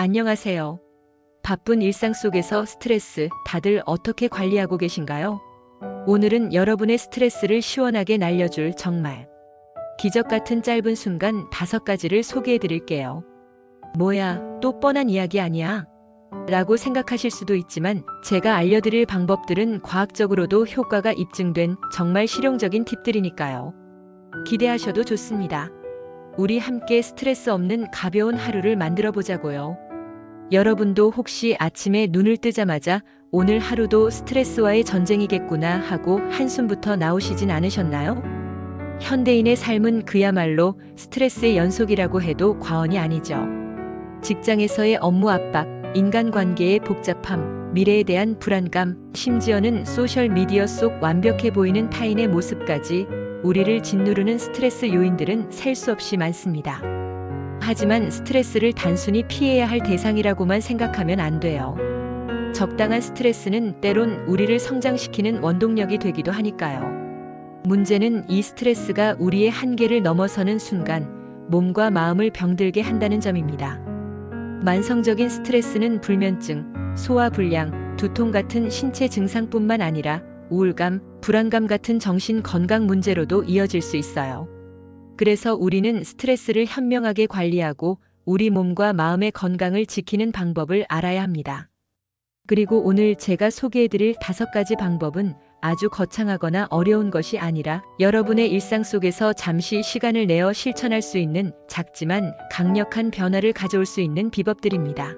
안녕하세요. 바쁜 일상 속에서 스트레스 다들 어떻게 관리하고 계신가요? 오늘은 여러분의 스트레스를 시원하게 날려줄 정말 기적 같은 짧은 순간 다섯 가지를 소개해 드릴게요. 뭐야, 또 뻔한 이야기 아니야? 라고 생각하실 수도 있지만 제가 알려드릴 방법들은 과학적으로도 효과가 입증된 정말 실용적인 팁들이니까요. 기대하셔도 좋습니다. 우리 함께 스트레스 없는 가벼운 하루를 만들어 보자고요. 여러분도 혹시 아침에 눈을 뜨자마자 오늘 하루도 스트레스와의 전쟁이겠구나 하고 한숨부터 나오시진 않으셨나요? 현대인의 삶은 그야말로 스트레스의 연속이라고 해도 과언이 아니죠. 직장에서의 업무 압박, 인간관계의 복잡함, 미래에 대한 불안감, 심지어는 소셜미디어 속 완벽해 보이는 타인의 모습까지 우리를 짓누르는 스트레스 요인들은 셀 수 없이 많습니다. 하지만 스트레스를 단순히 피해야 할 대상이라고만 생각하면 안 돼요. 적당한 스트레스는 때론 우리를 성장시키는 원동력이 되기도 하니까요. 문제는 이 스트레스가 우리의 한계를 넘어서는 순간 몸과 마음을 병들게 한다는 점입니다. 만성적인 스트레스는 불면증, 소화불량, 두통 같은 신체 증상뿐만 아니라 우울감, 불안감 같은 정신 건강 문제로도 이어질 수 있어요. 그래서 우리는 스트레스를 현명하게 관리하고 우리 몸과 마음의 건강을 지키는 방법을 알아야 합니다. 그리고 오늘 제가 소개해드릴 다섯 가지 방법은 아주 거창하거나 어려운 것이 아니라 여러분의 일상 속에서 잠시 시간을 내어 실천할 수 있는 작지만 강력한 변화를 가져올 수 있는 비법들입니다.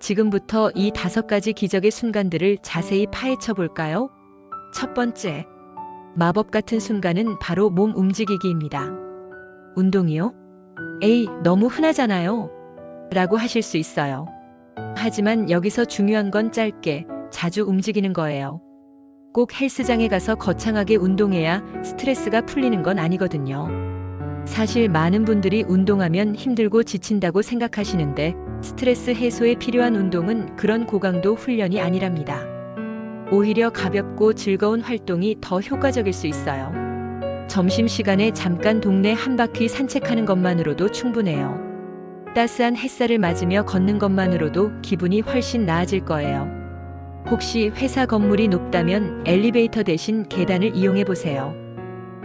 지금부터 이 다섯 가지 기적의 순간들을 자세히 파헤쳐 볼까요? 첫 번째, 마법 같은 순간은 바로 몸 움직이기입니다. 운동이요? 에이, 너무 흔하잖아요. 라고 하실 수 있어요. 하지만 여기서 중요한 건 짧게, 자주 움직이는 거예요. 꼭 헬스장에 가서 거창하게 운동해야 스트레스가 풀리는 건 아니거든요. 사실 많은 분들이 운동하면 힘들고 지친다고 생각하시는데 스트레스 해소에 필요한 운동은 그런 고강도 훈련이 아니랍니다. 오히려 가볍고 즐거운 활동이 더 효과적일 수 있어요. 점심시간에 잠깐 동네 한 바퀴 산책하는 것만으로도 충분해요. 따스한 햇살을 맞으며 걷는 것만으로도 기분이 훨씬 나아질 거예요. 혹시 회사 건물이 높다면 엘리베이터 대신 계단을 이용해 보세요.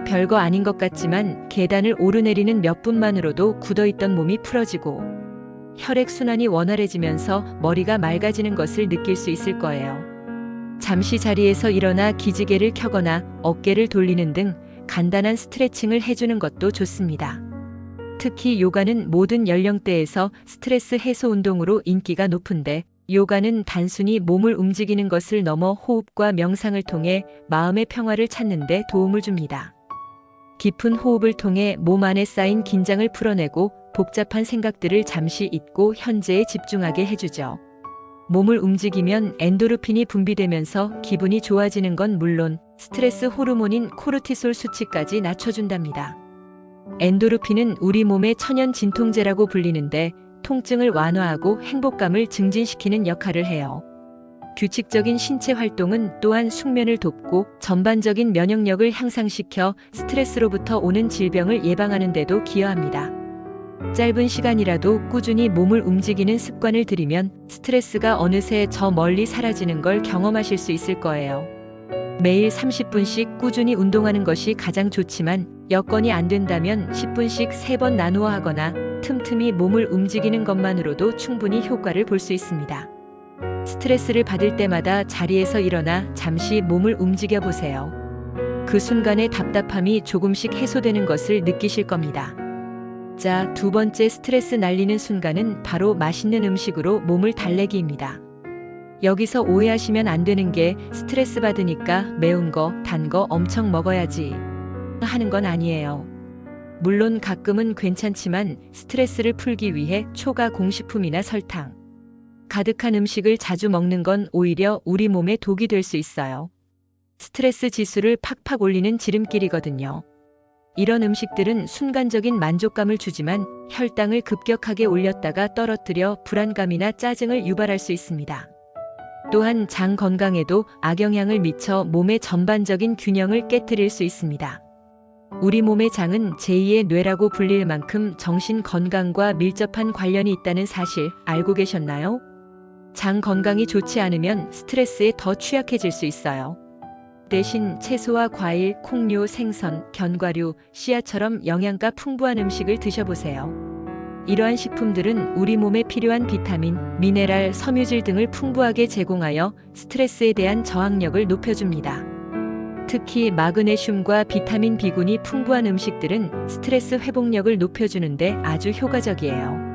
별거 아닌 것 같지만 계단을 오르내리는 몇 분만으로도 굳어있던 몸이 풀어지고 혈액순환이 원활해지면서 머리가 맑아지는 것을 느낄 수 있을 거예요. 잠시 자리에서 일어나 기지개를 켜거나 어깨를 돌리는 등 간단한 스트레칭을 해주는 것도 좋습니다. 특히 요가는 모든 연령대에서 스트레스 해소 운동으로 인기가 높은데 요가는 단순히 몸을 움직이는 것을 넘어 호흡과 명상을 통해 마음의 평화를 찾는 데 도움을 줍니다. 깊은 호흡을 통해 몸 안에 쌓인 긴장을 풀어내고 복잡한 생각들을 잠시 잊고 현재에 집중하게 해주죠. 몸을 움직이면 엔도르핀이 분비되면서 기분이 좋아지는 건 물론 스트레스 호르몬인 코르티솔 수치까지 낮춰준답니다. 엔도르핀은 우리 몸의 천연 진통제라고 불리는데 통증을 완화하고 행복감을 증진시키는 역할을 해요. 규칙적인 신체 활동은 또한 숙면을 돕고 전반적인 면역력을 향상시켜 스트레스로부터 오는 질병을 예방하는 데도 기여합니다. 짧은 시간이라도 꾸준히 몸을 움직이는 습관을 들이면 스트레스가 어느새 저 멀리 사라지는 걸 경험하실 수 있을 거예요. 매일 30분씩 꾸준히 운동하는 것이 가장 좋지만 여건이 안 된다면 10분씩 3번 나누어 하거나 틈틈이 몸을 움직이는 것만으로도 충분히 효과를 볼 수 있습니다. 스트레스를 받을 때마다 자리에서 일어나 잠시 몸을 움직여 보세요. 그 순간의 답답함이 조금씩 해소되는 것을 느끼실 겁니다. 자, 두 번째 스트레스 날리는 순간은 바로 맛있는 음식으로 몸을 달래기입니다. 여기서 오해하시면 안 되는 게 스트레스 받으니까 매운 거, 단 거 엄청 먹어야지 하는 건 아니에요. 물론 가끔은 괜찮지만 스트레스를 풀기 위해 초가 공식품이나 설탕, 가득한 음식을 자주 먹는 건 오히려 우리 몸에 독이 될 수 있어요. 스트레스 지수를 팍팍 올리는 지름길이거든요. 이런 음식들은 순간적인 만족감을 주지만 혈당을 급격하게 올렸다가 떨어뜨려 불안감이나 짜증을 유발할 수 있습니다. 또한 장 건강에도 악영향을 미쳐 몸의 전반적인 균형을 깨뜨릴 수 있습니다. 우리 몸의 장은 제2의 뇌라고 불릴 만큼 정신 건강과 밀접한 관련이 있다는 사실 알고 계셨나요? 장 건강이 좋지 않으면 스트레스에 더 취약해질 수 있어요. 대신 채소와 과일, 콩류, 생선, 견과류, 씨앗처럼 영양가 풍부한 음식을 드셔보세요. 이러한 식품들은 우리 몸에 필요한 비타민, 미네랄, 섬유질 등을 풍부하게 제공하여 스트레스에 대한 저항력을 높여줍니다. 특히 마그네슘과 비타민 B군이 풍부한 음식들은 스트레스 회복력을 높여주는데 아주 효과적이에요.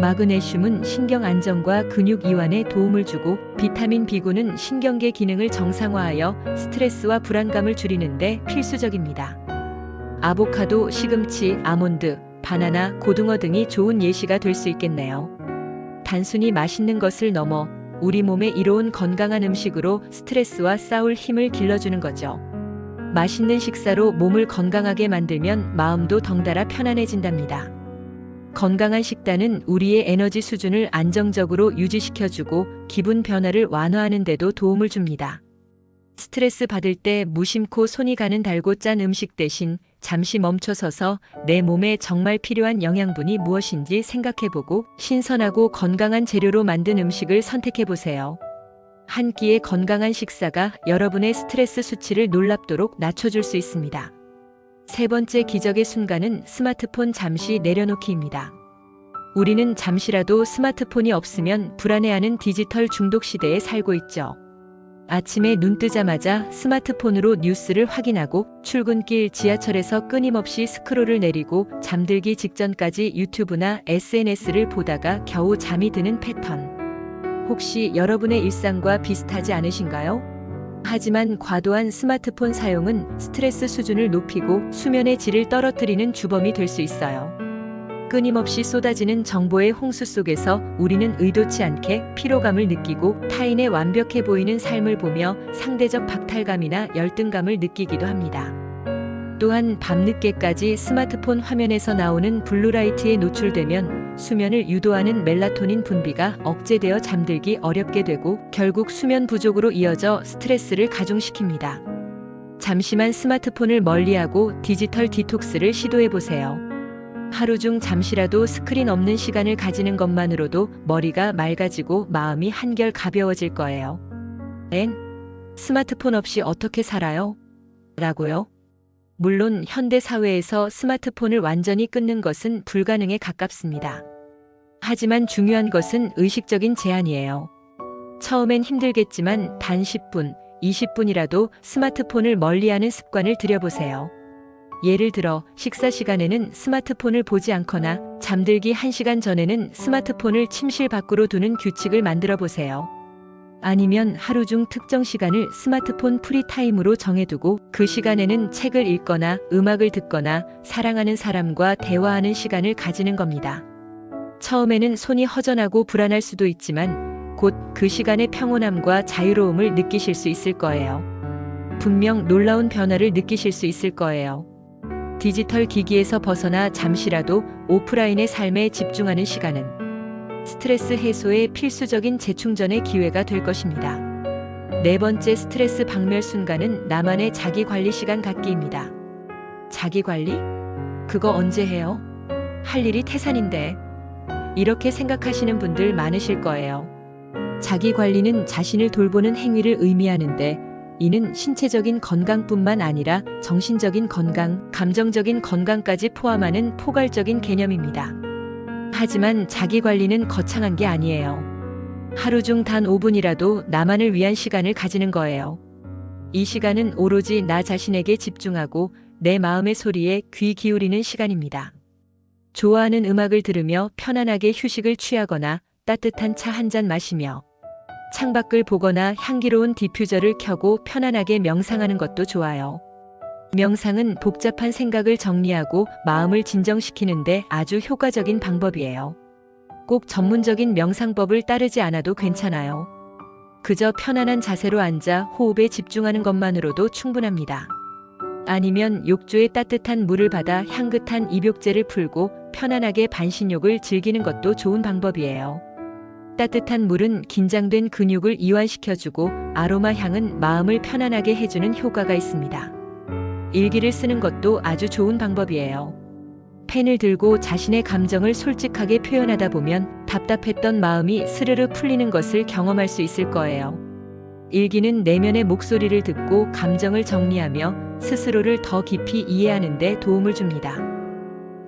마그네슘은 신경 안정과 근육 이완에 도움을 주고 비타민 B군은 신경계 기능을 정상화하여 스트레스와 불안감을 줄이는데 필수적입니다. 아보카도, 시금치, 아몬드, 바나나, 고등어 등이 좋은 예시가 될 수 있겠네요. 단순히 맛있는 것을 넘어 우리 몸에 이로운 건강한 음식으로 스트레스와 싸울 힘을 길러주는 거죠. 맛있는 식사로 몸을 건강하게 만들면 마음도 덩달아 편안해진답니다. 건강한 식단은 우리의 에너지 수준을 안정적으로 유지시켜주고 기분 변화를 완화하는 데도 도움을 줍니다. 스트레스 받을 때 무심코 손이 가는 달고 짠 음식 대신 잠시 멈춰서서 내 몸에 정말 필요한 영양분이 무엇인지 생각해보고 신선하고 건강한 재료로 만든 음식을 선택해보세요. 한 끼의 건강한 식사가 여러분의 스트레스 수치를 놀랍도록 낮춰줄 수 있습니다. 세 번째 기적의 순간은 스마트폰 잠시 내려놓기입니다. 우리는 잠시라도 스마트폰이 없으면 불안해하는 디지털 중독 시대에 살고 있죠. 아침에 눈 뜨자마자 스마트폰으로 뉴스를 확인하고 출근길 지하철에서 끊임없이 스크롤을 내리고 잠들기 직전까지 유튜브나 SNS를 보다가 겨우 잠이 드는 패턴. 혹시 여러분의 일상과 비슷하지 않으신가요? 하지만 과도한 스마트폰 사용은 스트레스 수준을 높이고 수면의 질을 떨어뜨리는 주범이 될 수 있어요. 끊임없이 쏟아지는 정보의 홍수 속에서 우리는 의도치 않게 피로감을 느끼고 타인의 완벽해 보이는 삶을 보며 상대적 박탈감이나 열등감을 느끼기도 합니다. 또한 밤늦게까지 스마트폰 화면에서 나오는 블루라이트에 노출되면 수면을 유도하는 멜라토닌 분비가 억제되어 잠들기 어렵게 되고 결국 수면 부족으로 이어져 스트레스를 가중시킵니다. 잠시만 스마트폰을 멀리하고 디지털 디톡스를 시도해 보세요. 하루 중 잠시라도 스크린 없는 시간을 가지는 것만으로도 머리가 맑아지고 마음이 한결 가벼워질 거예요. 엔? 스마트폰 없이 어떻게 살아요? 라고요? 물론 현대 사회에서 스마트폰을 완전히 끊는 것은 불가능에 가깝습니다. 하지만 중요한 것은 의식적인 제한이에요. 처음엔 힘들겠지만 단 10분, 20분이라도 스마트폰을 멀리하는 습관을 들여보세요. 예를 들어 식사 시간에는 스마트폰을 보지 않거나 잠들기 1시간 전에는 스마트폰을 침실 밖으로 두는 규칙을 만들어 보세요. 아니면 하루 중 특정 시간을 스마트폰 프리타임으로 정해두고 그 시간에는 책을 읽거나 음악을 듣거나 사랑하는 사람과 대화하는 시간을 가지는 겁니다. 처음에는 손이 허전하고 불안할 수도 있지만 곧 그 시간의 평온함과 자유로움을 느끼실 수 있을 거예요. 분명 놀라운 변화를 느끼실 수 있을 거예요. 디지털 기기에서 벗어나 잠시라도 오프라인의 삶에 집중하는 시간은 스트레스 해소의 필수적인 재충전의 기회가 될 것입니다. 네 번째 스트레스 박멸 순간은 나만의 자기 관리 시간 갖기입니다. 자기 관리? 그거 언제 해요? 할 일이 태산인데. 이렇게 생각하시는 분들 많으실 거예요. 자기 관리는 자신을 돌보는 행위를 의미하는데 이는 신체적인 건강뿐만 아니라 정신적인 건강, 감정적인 건강까지 포함하는 포괄적인 개념입니다. 하지만 자기 관리는 거창한 게 아니에요. 하루 중 단 5분이라도 나만을 위한 시간을 가지는 거예요. 이 시간은 오로지 나 자신에게 집중하고 내 마음의 소리에 귀 기울이는 시간입니다. 좋아하는 음악을 들으며 편안하게 휴식을 취하거나 따뜻한 차 한 잔 마시며 창밖을 보거나 향기로운 디퓨저를 켜고 편안하게 명상하는 것도 좋아요. 명상은 복잡한 생각을 정리하고 마음을 진정시키는데 아주 효과적인 방법이에요. 꼭 전문적인 명상법을 따르지 않아도 괜찮아요. 그저 편안한 자세로 앉아 호흡에 집중하는 것만으로도 충분합니다. 아니면 욕조에 따뜻한 물을 받아 향긋한 입욕제를 풀고 편안하게 반신욕을 즐기는 것도 좋은 방법이에요. 따뜻한 물은 긴장된 근육을 이완시켜주고 아로마 향은 마음을 편안하게 해주는 효과가 있습니다. 일기를 쓰는 것도 아주 좋은 방법이에요. 펜을 들고 자신의 감정을 솔직하게 표현하다 보면 답답했던 마음이 스르르 풀리는 것을 경험할 수 있을 거예요. 일기는 내면의 목소리를 듣고 감정을 정리하며 스스로를 더 깊이 이해하는 데 도움을 줍니다.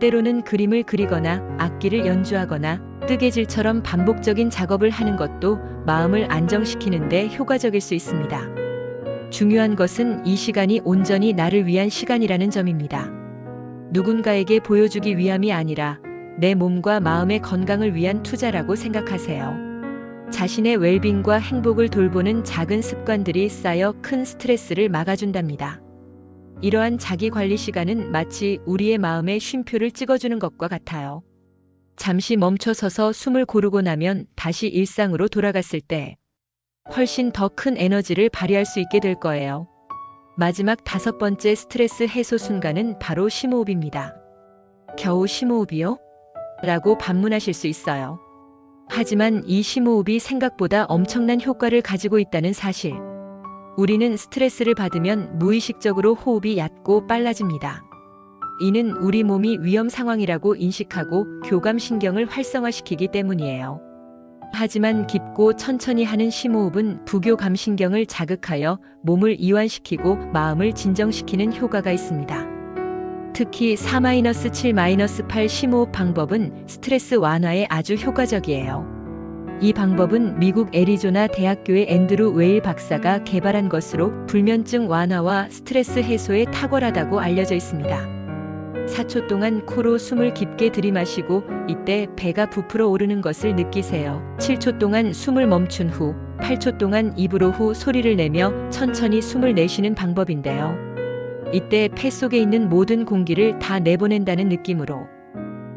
때로는 그림을 그리거나 악기를 연주하거나 뜨개질처럼 반복적인 작업을 하는 것도 마음을 안정시키는 데 효과적일 수 있습니다. 중요한 것은 이 시간이 온전히 나를 위한 시간이라는 점입니다. 누군가에게 보여주기 위함이 아니라 내 몸과 마음의 건강을 위한 투자라고 생각하세요. 자신의 웰빙과 행복을 돌보는 작은 습관들이 쌓여 큰 스트레스를 막아준답니다. 이러한 자기 관리 시간은 마치 우리의 마음에 쉼표를 찍어주는 것과 같아요. 잠시 멈춰서서 숨을 고르고 나면 다시 일상으로 돌아갔을 때 훨씬 더 큰 에너지를 발휘할 수 있게 될 거예요. 마지막 다섯 번째 스트레스 해소 순간은 바로 심호흡입니다. 겨우 심호흡이요? 라고 반문하실 수 있어요. 하지만 이 심호흡이 생각보다 엄청난 효과를 가지고 있다는 사실. 우리는 스트레스를 받으면 무의식적으로 호흡이 얕고 빨라집니다. 이는 우리 몸이 위험 상황이라고 인식하고 교감신경을 활성화시키기 때문이에요. 하지만 깊고 천천히 하는 심호흡은 부교감신경을 자극하여 몸을 이완시키고 마음을 진정시키는 효과가 있습니다. 특히 4-7-8 심호흡 방법은 스트레스 완화에 아주 효과적이에요. 이 방법은 미국 애리조나 대학교의 앤드루 웨일 박사가 개발한 것으로 불면증 완화와 스트레스 해소에 탁월하다고 알려져 있습니다. 4초 동안 코로 숨을 깊게 들이마시고 이때 배가 부풀어 오르는 것을 느끼세요. 7초 동안 숨을 멈춘 후 8초 동안 입으로 후 소리를 내며 천천히 숨을 내쉬는 방법인데요. 이때 폐 속에 있는 모든 공기를 다 내보낸다는 느낌으로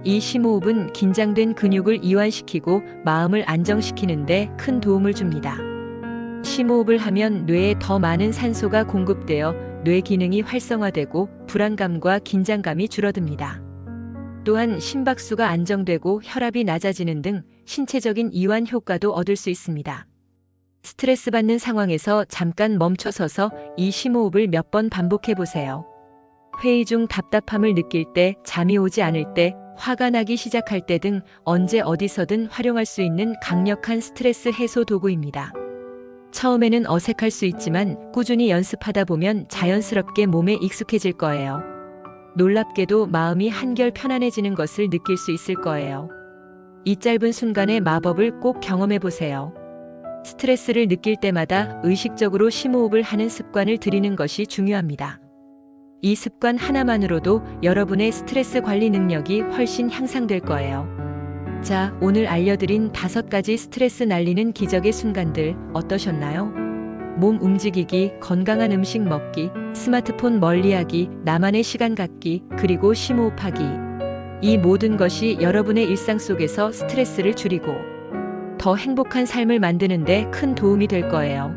이 심호흡은 긴장된 근육을 이완시키고 마음을 안정시키는데 큰 도움을 줍니다. 심호흡을 하면 뇌에 더 많은 산소가 공급되어 뇌 기능이 활성화되고 불안감과 긴장감이 줄어듭니다. 또한 심박수가 안정되고 혈압이 낮아지는 등 신체적인 이완 효과도 얻을 수 있습니다. 스트레스 받는 상황에서 잠깐 멈춰서서 이 심호흡을 몇 번 반복해 보세요. 회의 중 답답함을 느낄 때, 잠이 오지 않을 때, 화가 나기 시작할 때 등 언제 어디서든 활용할 수 있는 강력한 스트레스 해소 도구입니다. 처음에는 어색할 수 있지만 꾸준히 연습하다 보면 자연스럽게 몸에 익숙해질 거예요. 놀랍게도 마음이 한결 편안해지는 것을 느낄 수 있을 거예요. 이 짧은 순간의 마법을 꼭 경험해 보세요. 스트레스를 느낄 때마다 의식적으로 심호흡을 하는 습관을 들이는 것이 중요합니다. 이 습관 하나만으로도 여러분의 스트레스 관리 능력이 훨씬 향상될 거예요. 자, 오늘 알려드린 다섯 가지 스트레스 날리는 기적의 순간들 어떠셨나요? 몸 움직이기, 건강한 음식 먹기, 스마트폰 멀리하기, 나만의 시간 갖기, 그리고 심호흡하기. 이 모든 것이 여러분의 일상 속에서 스트레스를 줄이고 더 행복한 삶을 만드는데 큰 도움이 될 거예요.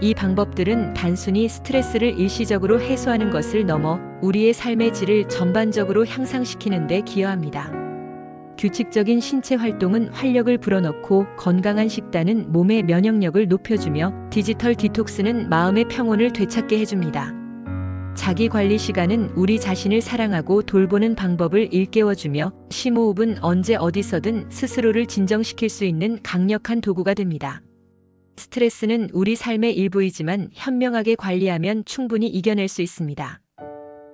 이 방법들은 단순히 스트레스를 일시적으로 해소하는 것을 넘어 우리의 삶의 질을 전반적으로 향상시키는 데 기여합니다. 규칙적인 신체 활동은 활력을 불어넣고 건강한 식단은 몸의 면역력을 높여주며 디지털 디톡스는 마음의 평온을 되찾게 해줍니다. 자기 관리 시간은 우리 자신을 사랑하고 돌보는 방법을 일깨워주며 심호흡은 언제 어디서든 스스로를 진정시킬 수 있는 강력한 도구가 됩니다. 스트레스는 우리 삶의 일부이지만 현명하게 관리하면 충분히 이겨낼 수 있습니다.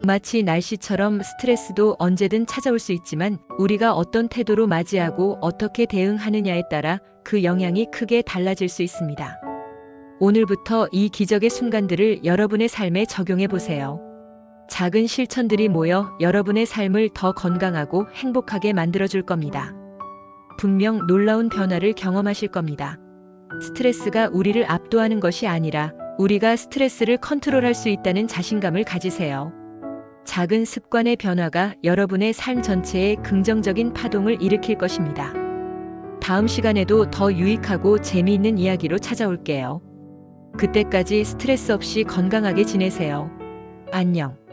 마치 날씨처럼 스트레스도 언제든 찾아올 수 있지만 우리가 어떤 태도로 맞이하고 어떻게 대응하느냐에 따라 그 영향이 크게 달라질 수 있습니다. 오늘부터 이 기적의 순간들을 여러분의 삶에 적용해 보세요. 작은 실천들이 모여 여러분의 삶을 더 건강하고 행복하게 만들어 줄 겁니다. 분명 놀라운 변화를 경험하실 겁니다. 스트레스가 우리를 압도하는 것이 아니라 우리가 스트레스를 컨트롤할 수 있다는 자신감을 가지세요. 작은 습관의 변화가 여러분의 삶 전체에 긍정적인 파동을 일으킬 것입니다. 다음 시간에도 더 유익하고 재미있는 이야기로 찾아올게요. 그때까지 스트레스 없이 건강하게 지내세요. 안녕.